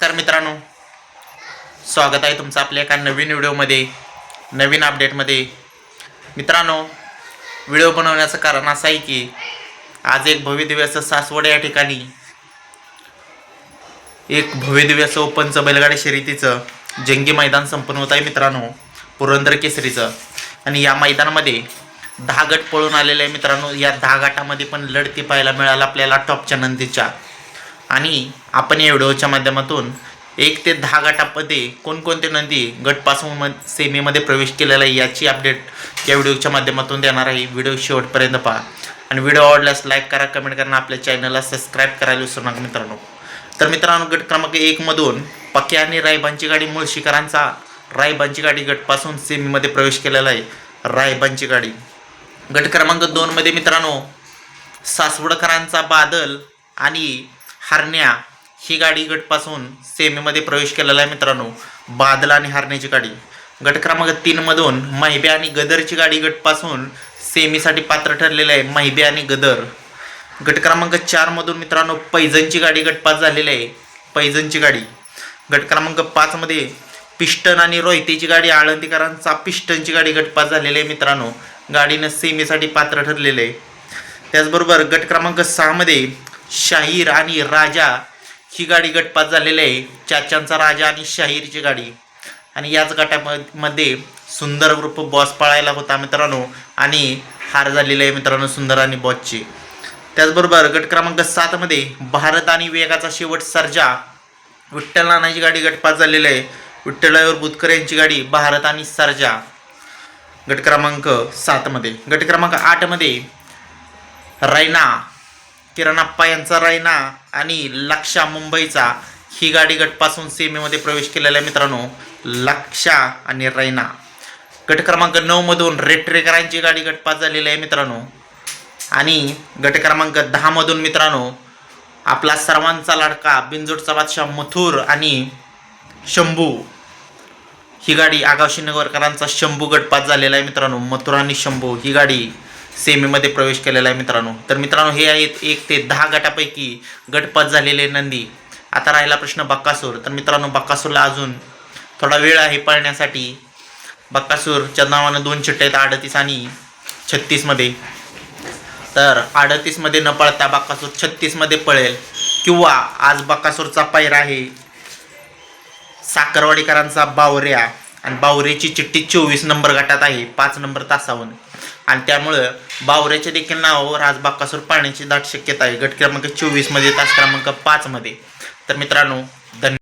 तर मित्रांनो स्वागत आहे तुमचं आपल्या एका नवीन व्हिडिओमध्ये नवीन अपडेटमध्ये. मित्रांनो व्हिडिओ बनवण्याचं कारण असं आहे की आज एक भव्य असं सासवड या ठिकाणी एक भव्य असं ओपनचं बैलगाडी शर्यतीचं जंगी मैदान संपन्न होत आहे मित्रांनो पुरंदर केसरीचं. आणि या मैदानामध्ये दहा गट पळून आलेले आहे मित्रांनो या दहा गटामध्ये पण लढती पाहायला मिळाला आपल्याला टॉपच्या नंदीच्या. आणि आपण या व्हिडिओच्या माध्यमातून एक ते दहा गटामध्ये कोणकोणते नदी गटपासून म सेमीमध्ये प्रवेश केलेला आहे याची अपडेट या व्हिडिओच्या माध्यमातून देणार आहे. व्हिडिओ शेवटपर्यंत पहा. आणि व्हिडिओ आवडल्यास लाईक करा कमेंट करा आपल्या चॅनलला सबस्क्राईब करायला विसरू नका मित्रांनो. तर मित्रांनो गट क्रमांक एकमधून पक्के आणि रायबांची गाडी मुळशीकरांचा रायबांची गाडी गटपासून सेमीमध्ये प्रवेश केलेला आहे. रायबांची गाडी गट क्रमांक दोनमध्ये मित्रांनो सासवडकरांचा बादल आणि हरण्या ही गाडी गटपासून सेमीमध्ये प्रवेश केलेला आहे मित्रांनो. बादल आणि हरण्याची गाडी. गट क्रमांक तीनमधून महिबे आणि गदरची गाडी गटपासून सेमीसाठी पात्र ठरलेलं आहे महिबे आणि गदर. गट क्रमांक चारमधून मित्रांनो पैजनची गाडी गटपास झालेली आहे. पैजनची गाडी. गट क्रमांक पाचमध्ये पिस्टन आणि रोहितेची गाडी आळंदीकरांचा पिस्टनची गाडी गटपास झालेली आहे मित्रांनो. गाडीनं सेमीसाठी पात्र ठरलेलं आहे. त्याचबरोबर गट क्रमांक सहामध्ये शाहीर आणि राजा ही गाडी गटपास झालेली आहे. चाच्यांचा राजा आणि शाहीरची गाडी. आणि याच गटामध्ये सुंदर ग्रुप बॉस पळायला होता मित्रांनो. आणि हार झालेला आहे मित्रांनो सुंदर आणि बॉसची. त्याचबरोबर गट क्रमांक सातमध्ये भारत आणि वेगाचा शेवट सर्जा. विठ्ठल नानाची गाडी गटपास झालेली आहे. विठ्ठलावर बुतकर यांची गाडी भारत आणि सर्जा. गट क्रमांक सातमध्ये गट क्रमांक आठमध्ये रैना किरणाप्पा यांचा रैना आणि लक्षा मुंबईचा ही गाडी गटपासून सीमेमध्ये प्रवेश केलेला आहे मित्रांनो. लक्षा आणि रैना. गट क्रमांक नऊमधून रेट्रेकरांची गाडी गटपास झालेली आहे मित्रांनो. आणि गट क्रमांक दहामधून मित्रांनो आपला सर्वांचा लाडका बिंजोडचा बादशाह मथुर आणि शंभू. ही गाडी आगावशी नगरकरांचा शंभू गटपास झालेला आहे मित्रांनो. मथुर आणि शंभू ही गाडी सेमीमध्ये प्रवेश केलेला आहे मित्रांनो. तर मित्रांनो हे आहेत एक ते दहा गटापैकी गटपात झालेले नंदी. आता राहिला प्रश्न बक्कासूर. तर मित्रांनो बक्कासूरला अजून थोडा वेळ आहे पळण्यासाठी. बक्कासूरच्या नावानं दोन चिट्टे आहेत अडतीस आणि छत्तीसमध्ये. तर अडतीसमध्ये न पळता बक्कासूर छत्तीसमध्ये पळेल. किंवा आज बक्कासूरचा पैर आहे साखरवाडीकरांचा बावऱ्या. आणि बावऱ्याची चिठ्ठी चोवीस नंबर गटात आहे पाच नंबर तासावून आणि त्यामुळं बावऱ्याचे देखील नावावर आज बाकासूर पाण्याची दाट शक्यता आहे. गट क्रमांक चोवीसमध्ये तास क्रमांक पाचमध्ये तर मित्रांनो धन्यवाद.